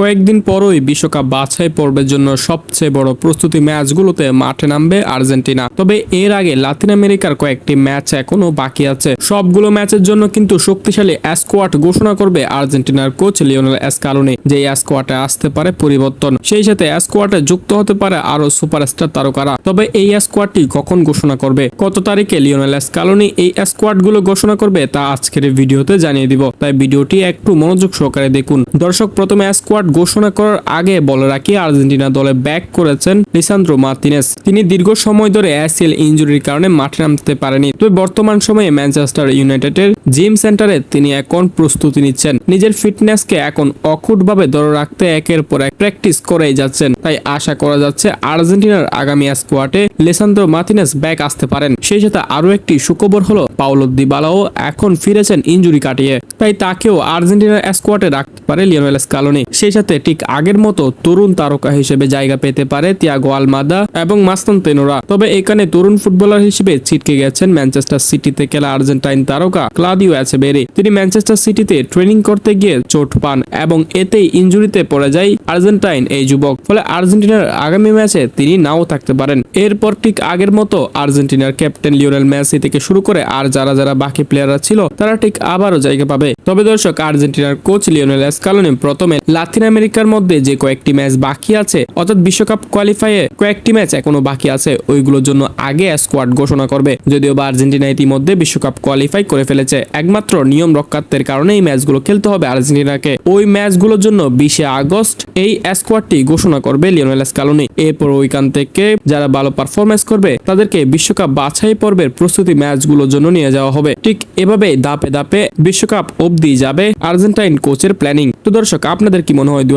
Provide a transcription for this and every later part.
কয়েকদিন পরই বিশ্বকাপ বাছাই পর্বের জন্য সবচেয়ে বড় প্রস্তুতি ম্যাচগুলোতে মাঠে নামবে আর্জেন্টিনা। তবে এর আগে লাতিন আমেরিকার কয়েকটি ম্যাচ এখনও বাকি আছে। সবগুলো ম্যাচের জন্য কিন্তু শক্তিশালী স্কোয়াড ঘোষণা করবে আর্জেন্টিনার কোচ লিওনেল স্কালোনি যে স্কোয়াডে আসতে পারে পরিবর্তন। সেই সাথে স্কোয়াডে যুক্ত হতে পারে আরও সুপারস্টার তারকারা। তবে এই স্কোয়াডটি কখন ঘোষণা করবে? কত তারিখে লিওনেল স্কালোনি এই স্কোয়াডগুলো ঘোষণা করবে তা আজকের ভিডিওতে জানিয়ে দিব। তাই ভিডিওটি একটু মনোযোগ সহকারে দেখুন। দর্শক, প্রথমে স্কোয়াড ঘোষণা করার আগে বলে রাখি, আর্জেন্টিনা দলে ব্যাক করেছেন লিসান্দ্রো মার্তিনেস। তিনি দীর্ঘ সময় ধরে অ্যাসিএল ইনজুরির কারণে মাঠে নামতে পারেনি। তবে বর্তমান সময়ে ম্যানচেস্টার ইউনাইটেডের জিম সেন্টারে তিনি এখন প্রস্তুতি নিচ্ছেন। নিজের ফিটনেসকে এখন অখুটভাবে ধরে রাখতে একের পর এক প্র্যাকটিস করেই যাচ্ছেন। তাই আশা করা যাচ্ছে আর্জেন্টিনার আগামী স্কোয়াডে লেসান্দ্রো মার্তিনেস ব্যাক আসতে পারেন। সেই সাথে আরও একটি সুখবর হলো পাউলো দিবালাও এখন ফিরেছেন ইনজুরি কাটিয়ে। তাই তাকেও আর্জেন্টিনার স্কোয়াডে রাখতে পারে লিওনেল স্কালোনি। সেই সাথে ঠিক আগের মতো তরুণ তারকা হিসেবে জায়গা পেতে পারে তিয়াগো আলমাদা এবং মাস্তান তেনোরা। তবে এখানে তরুণ ফুটবলার হিসেবে ছিটকে গেছেন ম্যানচেস্টার সিটিতে খেলা আর্জেন্টাইন তারকা ক্লাদিও অ্যাচেবেরি। তিনি ম্যানচেস্টার সিটিতে ট্রেনিং করতে গিয়ে চোট পান এবং এতেই ইঞ্জুরিতে পড়ে যায় আর্জেন্টাইন এই যুবক। ফলে আর্জেন্টিনার আগামী ম্যাচে তিনি নাও থাকতে পারেন। এরপর ঠিক আগের মতো আর্জেন্টিনার ক্যাপ্টেন লিওনেল মেসি থেকে শুরু করে আর যারা যারা বাকি প্লেয়াররা ছিল, তারা ঠিক আবারও জায়গা পাবে। তবে দর্শক, আর্জেন্টিনার কোচ লিওনেল স্কালোনি প্রথমে লাতিন আমেরিকার মধ্যে যে কয়েকটি ম্যাচ বাকি আছে, অর্থাৎ বিশ্বকাপ কোয়ালিফাইয়ে কয়েকটি ম্যাচ এখনও বাকি আছে, ওইগুলোর জন্য আগে স্কোয়াড ঘোষণা করবে। যদিও বা আর্জেন্টিনা ইতিমধ্যে বিশ্বকাপ কোয়ালিফাই করে ফেলেছে, একমাত্র নিয়ম রক্ষার্থের কারণে এই ম্যাচগুলো খেলতে হবে আর্জেন্টিনাকে। ওই ম্যাচগুলোর জন্য বিশে আগস্ট এই স্কোয়াডটি ঘোষণা করবে লিওনেল স্কালোনি। এরপর ওইখান থেকে যারা ভালো পারফরমেন্স করবে, তাদেরকে বিশ্বকাপ বাছাই পর্বের প্রস্তুতি ম্যাচগুলোর জন্য নিয়ে যাওয়া হবে। ঠিক এভাবে ধাপে ধাপে বিশ্বকাপ অবধি যাবে আর্জেন্টাইন কোচের প্ল্যানিং। তো দর্শক, আপনাদের কি মনে হয় দু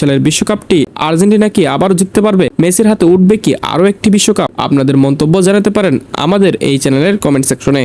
সালের বিশ্বকাপটি আর্জেন্টিনা কি আবার জিততে পারবে? মেসির হাতে উঠবে কি আরও একটি বিশ্বকাপ? আপনাদের মন্তব্য জানাতে পারেন আমাদের এই চ্যানেলের কমেন্ট সেকশনে।